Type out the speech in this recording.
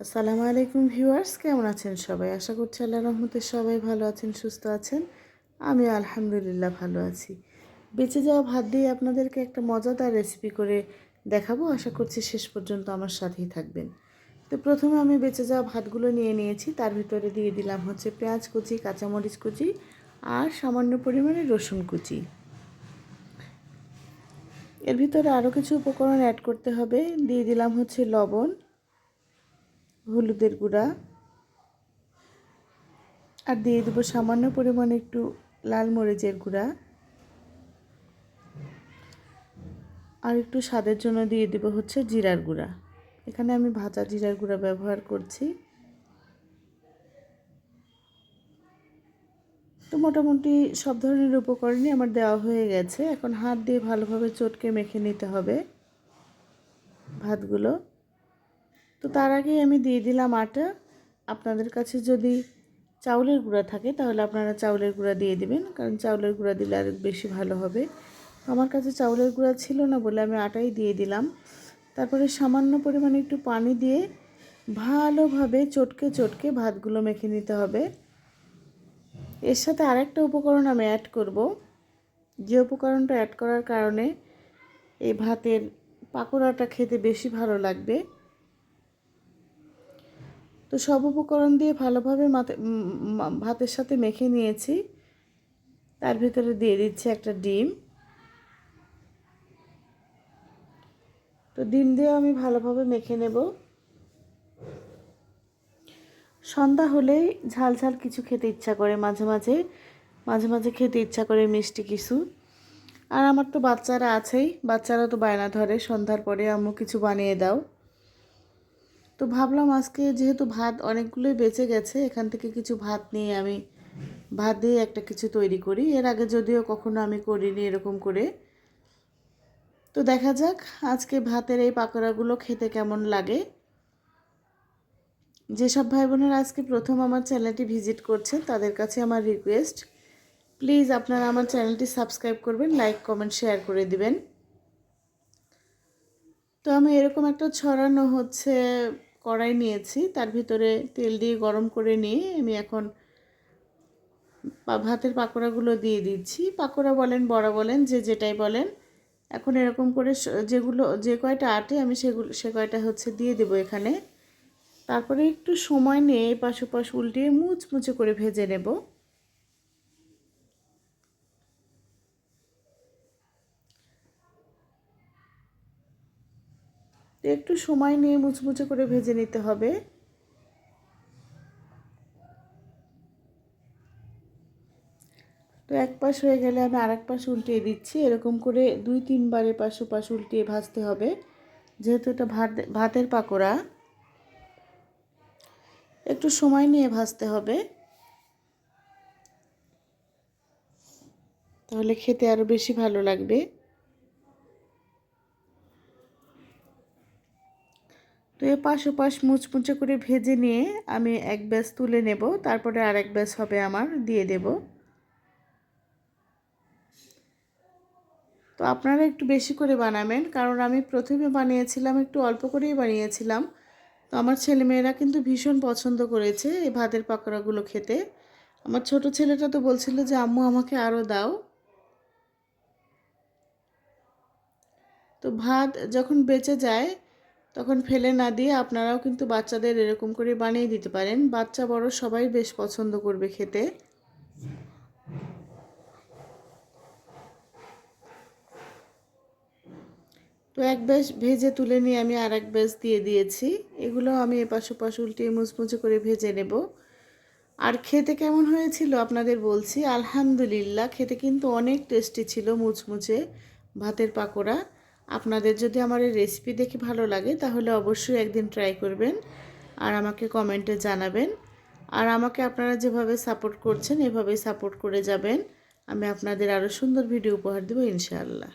আসসালামু আলাইকুম ভিউয়ার্স, কেমন আছেন সবাই? আশা করছি আল্লাহ রহমতে সবাই ভালো আছেন, সুস্থ আছেন। আমি আলহামদুলিল্লাহ ভালো আছি। বেঁচে যাওয়া ভাত দিয়ে আপনাদেরকে একটা মজাদার রেসিপি করে দেখাবো। আশা করছি শেষ পর্যন্ত আমার সাথেই থাকবেন। তো প্রথমে আমি বেঁচে যাওয়া ভাতগুলো নিয়ে নিয়েছি। তার ভিতরে দিয়ে দিলাম হচ্ছে পেঁয়াজ কুচি, কাঁচামরিচ কুচি আর সামান্য পরিমাণে রসুন কুচি। এর ভিতরে আরও কিছু উপকরণ অ্যাড করতে হবে। দিয়ে দিলাম হচ্ছে লবণ হলুদের গুঁড়া। আর দিয়ে দেবো সামান্য পরিমাণে একটু লাল মরিচের গুঁড়া। আর একটু স্বাদের জন্য দিয়ে দেব হচ্ছে জিরার গুঁড়া। এখানে আমি ভাজা জিরার গুঁড়া ব্যবহার করছি। তো মোটামুটি সব ধরনের উপকরণই আমার দেওয়া হয়ে গেছে। এখন হাত দিয়ে ভালোভাবে চটকে মেখে নিতে হবে ভাতগুলো। তো তার আগে আমি দিয়ে দিলাম আটা। আপনাদের কাছে যদি চাউলের গুঁড়া থাকে, তাহলে আপনারা চাউলের গুঁড়া দিয়ে দেবেন, কারণ চাউলের গুঁড়া দিলে আরও বেশি ভালো হবে। আমার কাছে চাউলের গুঁড়া ছিল না বলে আমি আটাই দিয়ে দিলাম। তারপরে সামান্য পরিমাণে একটু পানি দিয়ে ভালোভাবে চটকে চটকে ভাতগুলো মেখে নিতে হবে। এর সাথে আরেকটা উপকরণ আমি অ্যাড করব। যে উপকরণটা অ্যাড করার কারণে এই ভাতের পাকোড়াটা খেতে বেশি ভালো লাগবে। তো সব উপকরণ দিয়ে ভালোভাবে ভাতের সাথে মেখে নিয়েছি। তার ভিতরে দিয়ে দিচ্ছি একটা ডিম। তো ডিম দিয়ে আমি ভালোভাবে মেখে নেব। সন্ধ্যা হলেই ঝাল ঝাল কিছু খেতে ইচ্ছা করে মাঝে মাঝে। মাঝে মাঝে খেতে ইচ্ছা করে মিষ্টি কিছু। আর আমার তো বাচ্চারা আছেই, বাচ্চারা তো বায়না ধরে, সন্ধ্যার পরে আম্মু কিছু বানিয়ে দাও। তো ভাবলাম আজকে যেহেতু ভাত অনেকগুলোই বেঁচে গেছে, এখান থেকে কিছু ভাত নিয়ে আমি ভাত দিয়ে একটা কিছু তৈরি করি। এর আগে যদিও কখনো আমি করিনি এরকম করে। তো দেখা যাক আজকে ভাতের এই পাকোড়াগুলো খেতে কেমন লাগে। যেসব ভাই বোনেরা আজকে প্রথম আমার চ্যানেলটি ভিজিট করছেন, তাদের কাছে আমার রিকোয়েস্ট প্লিজ আপনারা আমার চ্যানেলটি সাবস্ক্রাইব করবেন লাইক কমেন্ট শেয়ার করে দিবেন। তো আমি এরকম একটা ছড়ানো হচ্ছে কড়াই নিয়েছি। তার ভিতরে তেল দিয়ে গরম করে নিয়ে আমি এখন ভাতের পাকোড়াগুলো দিয়ে দিচ্ছি। পাকোড়া বলেন, বড়া বলেন, যে যেটাই বলেন, এখন এরকম করে যেগুলো, যে কয়টা আটে আমি সেগুলো, সে কয়টা হচ্ছে দিয়ে দেবো এখানে। তারপরে একটু সময় নিয়ে পাশ পাশ উল্টিয়ে মুচমুচে করে ভেজে নেব। একটু সময় নিয়ে মুচমুচে করে ভেজে নিতে হবে। তো এক পাশ হয়ে গেলে আমি আর এক পাশ উল্টিয়ে দিচ্ছি। এরকম করে দুই তিনবারে পাশ পাশ উল্টিয়ে ভাজতে হবে। যেহেতু এটা ভাত, ভাতের পাকোড়া, একটু সময় নিয়ে ভাজতে হবে। তাহলে খেতে আরও বেশি ভালো লাগবে। তো এ পাশ ওপাশ মুচমুচে করে ভেজে নিয়ে আমি এক ব্যাস তুলে নেব, তারপরে আর এক ব্যাস হবে আমার, দিয়ে দেব। তো আপনারা একটু বেশি করে বানাবেন, কারণ আমি প্রথমে বানিয়েছিলাম, একটু অল্প করেই বানিয়েছিলাম। তো আমার ছেলেমেয়েরা কিন্তু ভীষণ পছন্দ করেছে এই ভাতের পাকোড়াগুলো খেতে। আমার ছোট ছেলেটা তো বলছিল যে, আম্মু, আমাকে আরও দাও। তো ভাত যখন বেঁচে যায় তখন ফেলে না দিয়ে আপনারাও কিন্তু বাচ্চাদের এরকম করে বানিয়ে দিতে পারেন। বাচ্চা বড় সবাই বেশ পছন্দ করবে খেতে। তো এক বেশ ভেজে তুলে নিয়ে আমি আর এক বেশ দিয়ে দিয়েছি। এগুলো আমি এপাশ ওপাশ উল্টিয়ে মুচমুচে করে ভেজে নেব। আর খেতে কেমন হয়েছিল আপনাদের বলছি? আলহামদুলিল্লাহ, খেতে কিন্তু অনেক টেস্টি ছিল মুচমুচে ভাতের পাকোড়া। আপনাদের যদি আমার এই রেসিপি দেখে ভালো লাগে, তাহলে অবশ্যই একদিন ট্রাই করবেন আর আমাকে কমেন্টে জানাবেন। আর আমাকে আপনারা যেভাবে সাপোর্ট করছেন, এভাবেই সাপোর্ট করে যাবেন। আমি আপনাদের আরও সুন্দর ভিডিও উপহার দেবো, ইনশাআল্লাহ।